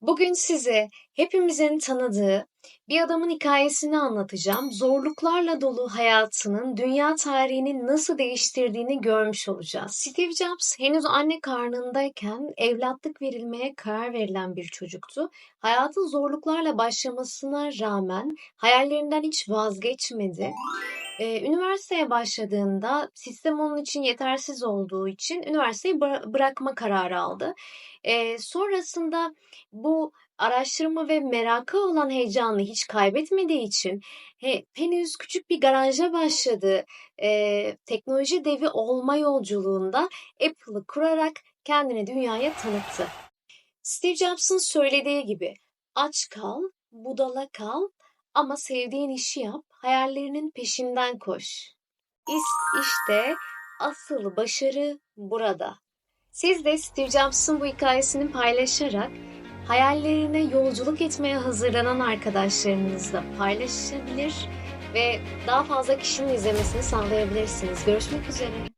Bugün size hepimizin tanıdığı bir adamın hikayesini anlatacağım. Zorluklarla dolu hayatının dünya tarihini nasıl değiştirdiğini görmüş olacağız. Steve Jobs henüz anne karnındayken evlatlık verilmeye karar verilen bir çocuktu. Hayatın zorluklarla başlamasına rağmen hayallerinden hiç vazgeçmedi. Ee, üniversiteye başladığında sistem onun için yetersiz olduğu için üniversiteyi bıra- bırakma kararı aldı. Ee, sonrasında bu araştırma ve merakı olan heyecanını hiç kaybetmediği için he, henüz küçük bir garaja başladı. Ee, teknoloji devi olma yolculuğunda Apple'ı kurarak kendini dünyaya tanıttı. Steve Jobs'ın söylediği gibi aç kal, budala kal ama sevdiğin işi yap, hayallerinin peşinden koş. İs- İşte asıl başarı burada. Siz de Steve Jobs'ın bu hikayesini paylaşarak hayallerine yolculuk etmeye hazırlanan arkadaşlarınızla paylaşabilir ve daha fazla kişinin izlemesini sağlayabilirsiniz. Görüşmek üzere.